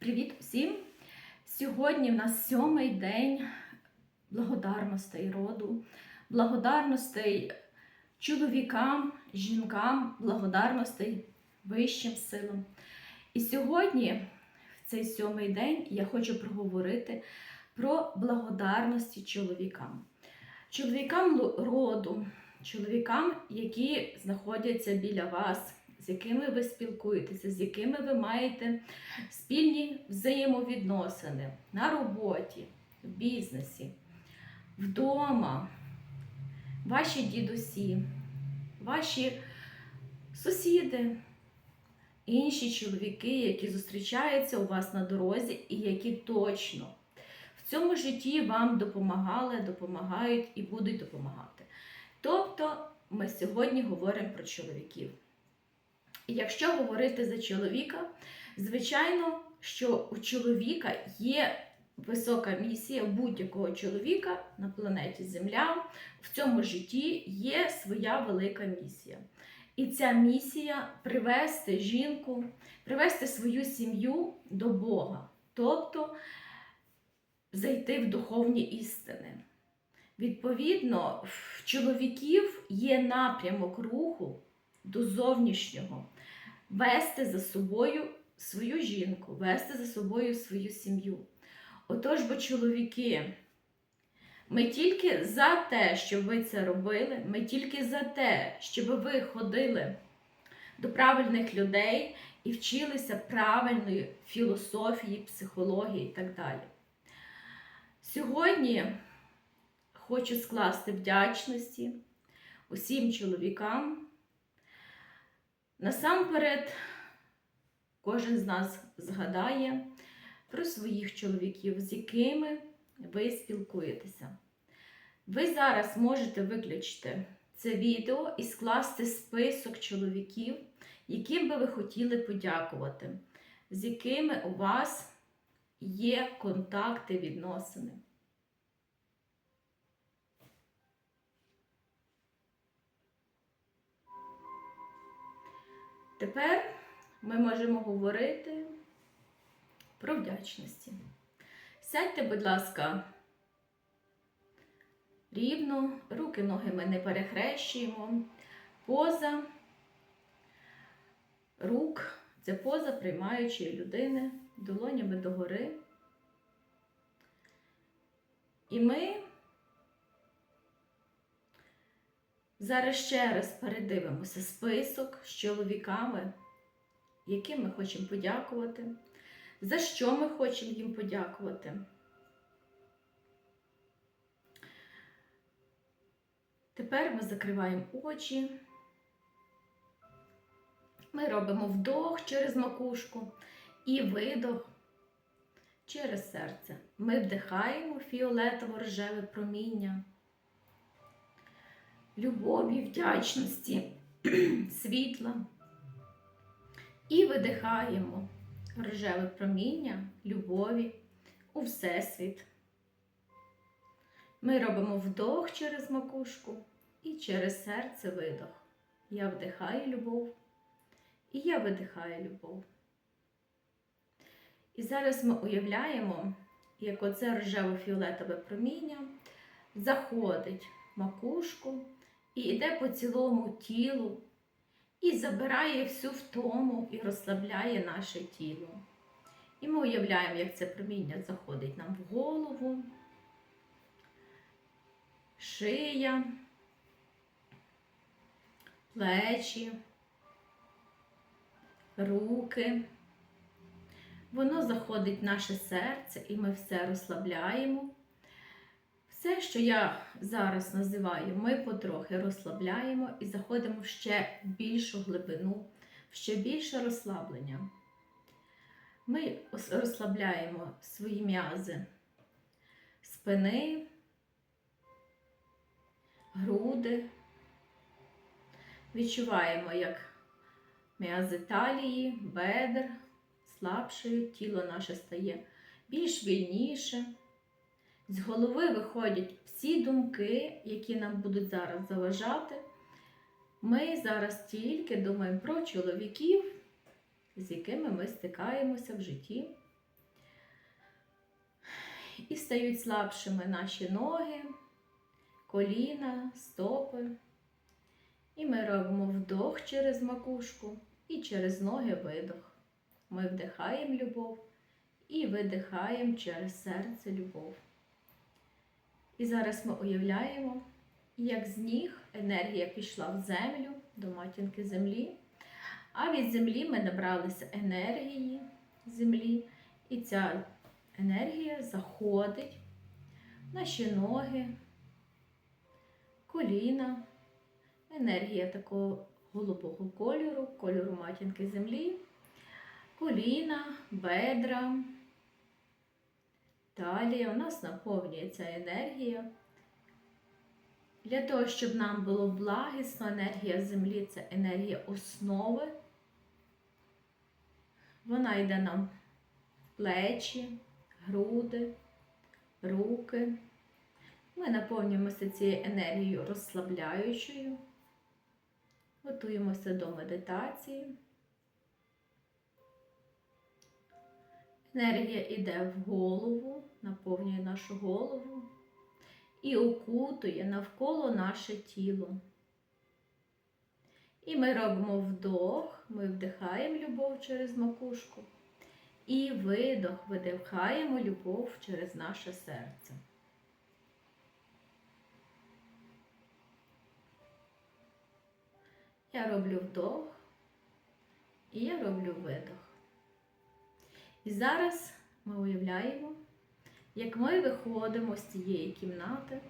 Привіт всім! Сьогодні в нас сьомий день благодарностей роду, благодарностей чоловікам, жінкам, благодарностей вищим силам. І сьогодні, в цей сьомий день, я хочу проговорити про благодарності чоловікам. Чоловікам роду, чоловікам, які знаходяться біля вас, з якими ви спілкуєтеся, з якими ви маєте спільні взаємовідносини на роботі, в бізнесі, вдома, ваші дідусі, ваші сусіди, інші чоловіки, які зустрічаються у вас на дорозі і які точно в цьому житті вам допомагали, допомагають і будуть допомагати. Тобто ми сьогодні говоримо про чоловіків. Якщо говорити за чоловіка, звичайно, що у чоловіка є висока місія будь-якого чоловіка на планеті Земля. В цьому житті є своя велика місія. І ця місія привести жінку, привести свою сім'ю до Бога, тобто зайти в духовні істини. Відповідно, в чоловіків є напрямок руху до зовнішнього вести за собою свою жінку, вести за собою свою сім'ю. Отож, бо чоловіки, ми тільки за те, щоб ви це робили, ми тільки за те, щоб ви ходили до правильних людей і вчилися правильної філософії, психології і так далі. Сьогодні хочу скласти вдячності усім чоловікам. Насамперед, кожен з нас згадає про своїх чоловіків, з якими ви спілкуєтеся. Ви зараз можете виключити це відео і скласти список чоловіків, яким би ви хотіли подякувати, з якими у вас є контакти, відносини. Тепер ми можемо говорити про вдячності. Сядьте, будь ласка, рівно, руки, ноги ми не перехрещуємо. Поза рук це поза приймаючої людини долонями догори. І ми Зараз ще раз передивимося список з чоловіками, яким ми хочемо подякувати, за що ми хочемо їм подякувати. Тепер ми закриваємо очі. Ми робимо вдох через макушку і видох через серце. Ми вдихаємо фіолетово-рожеве проміння любові, вдячності, світла. І видихаємо рожеве проміння любові у Всесвіт. Ми робимо вдох через макушку і через серце видох. Я вдихаю любов, і я видихаю любов. І зараз ми уявляємо, як оце рожево-фіолетове проміння заходить в макушку і йде по цілому тілу, і забирає всю втому і розслабляє наше тіло. І ми уявляємо, як це проміння заходить нам в голову, шия, плечі, руки. Воно заходить в наше серце, і ми все розслабляємо. Все, що я зараз називаю, ми потрохи розслабляємо і заходимо в ще більшу глибину, в ще більше розслаблення. Ми розслабляємо свої м'язи спини, груди. Відчуваємо, як м'язи талії, бедер слабшають, тіло наше стає більш вільніше. З голови виходять всі думки, які нам будуть зараз заважати. Ми зараз тільки думаємо про чоловіків, з якими ми стикаємося в житті, і стають слабшими наші ноги, коліна, стопи. І ми робимо вдох через макушку і через ноги видох. Ми вдихаємо любов і видихаємо через серце любов. І зараз ми уявляємо, як з ніг енергія пішла в землю до матінки землі, а від землі ми набралися енергії землі, і ця енергія заходить в наші ноги, коліна, енергія такого голубого кольору, кольору матінки землі, коліна, бедра. Талія у нас наповнюється енергія. Для того, щоб нам було благісно, енергія землі це енергія основи. Вона йде нам в плечі, груди, руки. Ми наповнюємося цією енергією розслабляючою, готуємося до медитації. Енергія йде в голову, наповнює нашу голову і окутує навколо наше тіло. І ми робимо вдох, ми вдихаємо любов через макушку. І видох, видихаємо любов через наше серце. Я роблю вдох і я роблю видох. І зараз ми уявляємо, як ми виходимо з цієї кімнати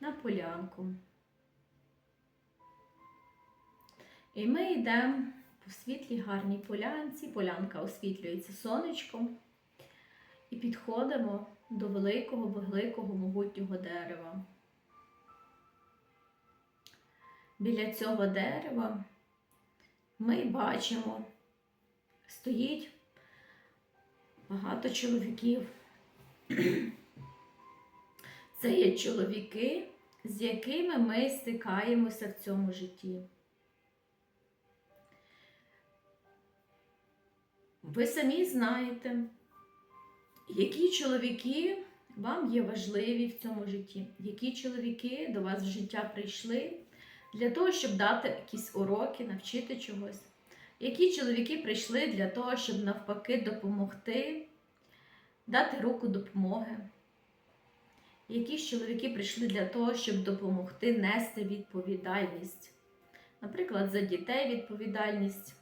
на полянку. І ми йдемо по світлій гарній полянці, полянка освітлюється сонечком, і підходимо до великого, великого могутнього дерева. Біля цього дерева ми бачимо, стоїть багато чоловіків. Це є чоловіки, з якими ми стикаємося в цьому житті. Ви самі знаєте, які чоловіки вам є важливі в цьому житті, які чоловіки до вас в життя прийшли для того, щоб дати якісь уроки, навчити чогось. Які чоловіки прийшли для того, щоб навпаки допомогти, дати руку допомоги? Які ж чоловіки прийшли для того, щоб допомогти нести відповідальність? Наприклад, за дітей відповідальність,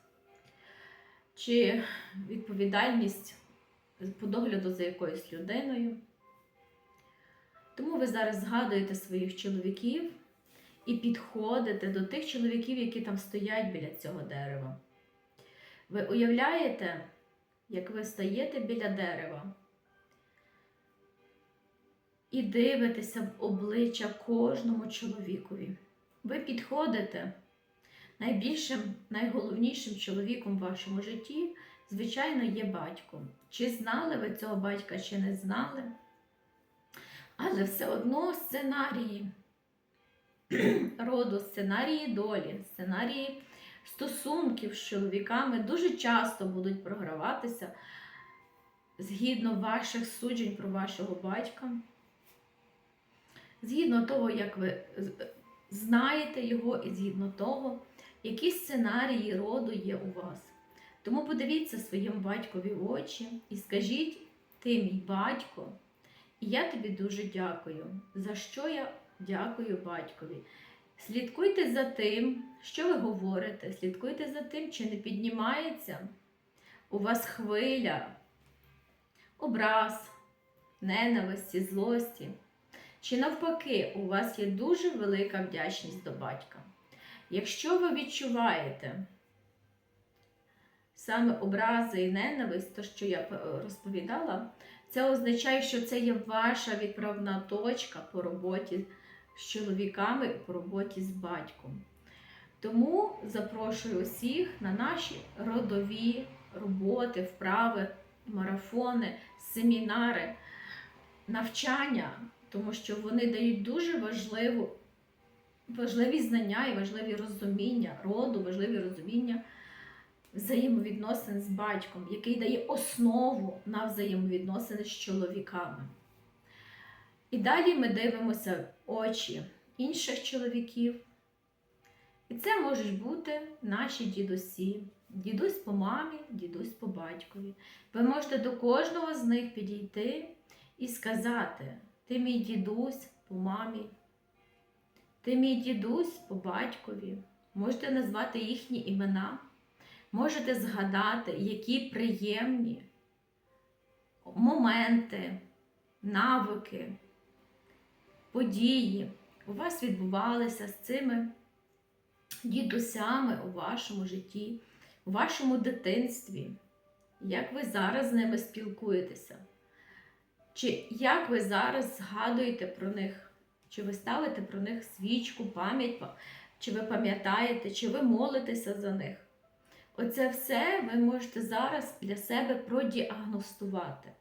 чи відповідальність по догляду за якоюсь людиною. Тому ви зараз згадуєте своїх чоловіків і підходите до тих чоловіків, які там стоять біля цього дерева. Ви уявляєте, як ви стаєте біля дерева і дивитеся в обличчя кожному чоловікові. Ви підходите найбільшим, найголовнішим чоловіком в вашому житті, звичайно, є батько. Чи знали ви цього батька, чи не знали? Але все одно сценарії роду, сценарії долі, сценарії стосунків з чоловіками дуже часто будуть програватися згідно ваших суджень про вашого батька, згідно того, як ви знаєте його, і згідно того, які сценарії роду є у вас. Тому подивіться своєму батькові в очі і скажіть, ти мій батько, і я тобі дуже дякую. За що я дякую батькові? Слідкуйте за тим, що ви говорите, слідкуйте за тим, чи не піднімається у вас хвиля, образ, ненависті, злості. Чи навпаки, у вас є дуже велика вдячність до батька. Якщо ви відчуваєте саме образи і ненависть, то що я розповідала, це означає, що це є ваша відправна точка по роботі з чоловіками по роботі з батьком. Тому запрошую усіх на наші родові роботи, вправи, марафони, семінари, навчання, тому що вони дають дуже важливу, важливі знання і важливі розуміння роду, важливі розуміння взаємовідносин з батьком, який дає основу на взаємовідносини з чоловіками. І далі ми дивимося очі інших чоловіків. І це можуть бути наші дідусі, дідусь по мамі, дідусь по батькові. Ви можете до кожного з них підійти і сказати: ти мій дідусь по мамі, ти мій дідусь по батькові. Можете назвати їхні імена, можете згадати, які приємні моменти, навики, події у вас відбувалися з цими дідусями у вашому житті, у вашому дитинстві, як ви зараз з ними спілкуєтеся? Чи як ви зараз згадуєте про них? Чи ви ставите про них свічку, пам'ять, чи ви пам'ятаєте, чи ви молитеся за них? Оце все ви можете зараз для себе продіагностувати.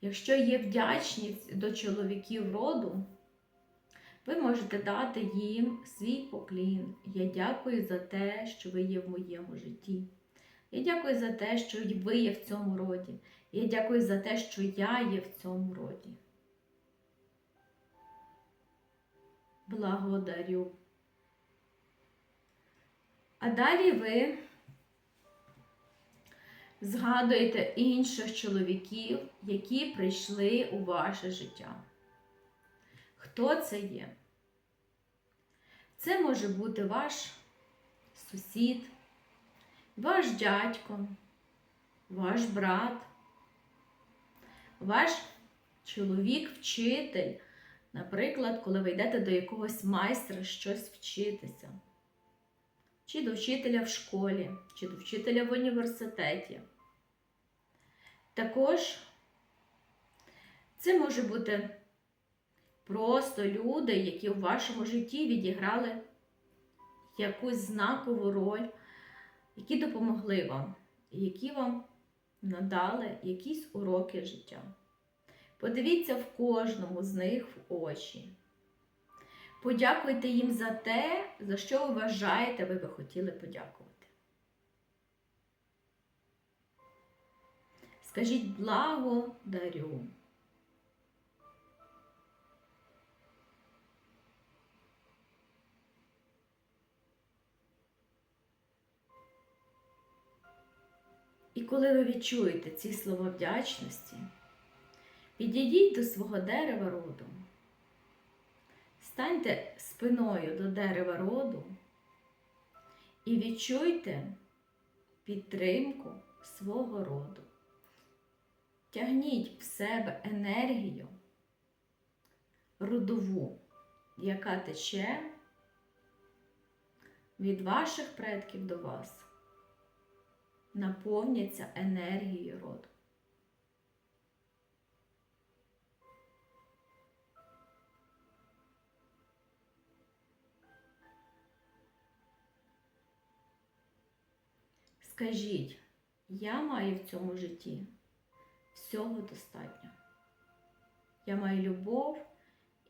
Якщо є вдячність до чоловіків роду, ви можете дати їм свій поклін. Я дякую за те, що ви є в моєму житті. Я дякую за те, що ви є в цьому роді. Я дякую за те, що я є в цьому роді. Благодарю. А далі ви згадуєте інших чоловіків, які прийшли у ваше життя. Хто це є? Це може бути ваш сусід, ваш дядько, ваш брат, ваш чоловік-вчитель. Наприклад, коли ви йдете до якогось майстра щось вчитися, чи до вчителя в школі, чи до вчителя в університеті. Також це може бути просто люди, які в вашому житті відіграли якусь знакову роль, які допомогли вам, які вам надали якісь уроки життя. Подивіться в кожному з них в очі. Подякуйте їм за те, за що ви вважаєте, ви би хотіли подякувати. Скажіть благодарю. І коли ви відчуєте ці слова вдячності, підійдіть до свого дерева роду. Станьте спиною до дерева роду і відчуйте підтримку свого роду. Тягніть в себе енергію родову, яка тече від ваших предків до вас. Наповняться енергією роду. Скажіть, я маю в цьому житті всього достатньо. Я маю любов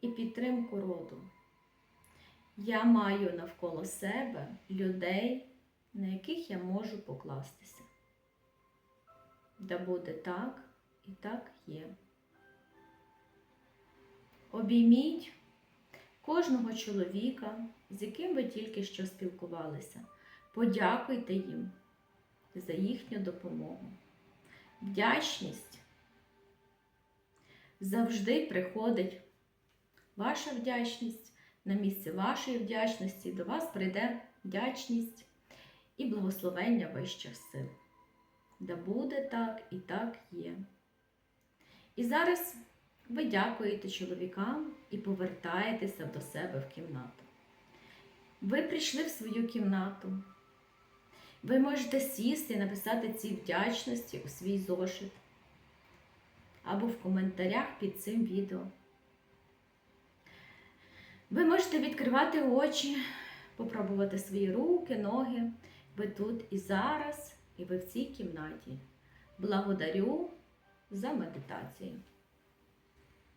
і підтримку роду. Я маю навколо себе людей, на яких я можу покластися. Да буде так і так є. Обійміть кожного чоловіка, з яким ви тільки що спілкувалися. Подякуйте їм за їхню допомогу. Вдячність завжди приходить. Ваша вдячність на місце вашої вдячності до вас прийде вдячність і благословення вищих сил. Да буде так і так є. І зараз ви дякуєте чоловікам і повертаєтеся до себе в кімнату. Ви прийшли в свою кімнату. Ви можете сісти і написати ці вдячності у свій зошит або в коментарях під цим відео. Ви можете відкривати очі, попробувати свої руки, ноги. Ви тут і зараз, і ви в цій кімнаті. Благодарю за медитацію.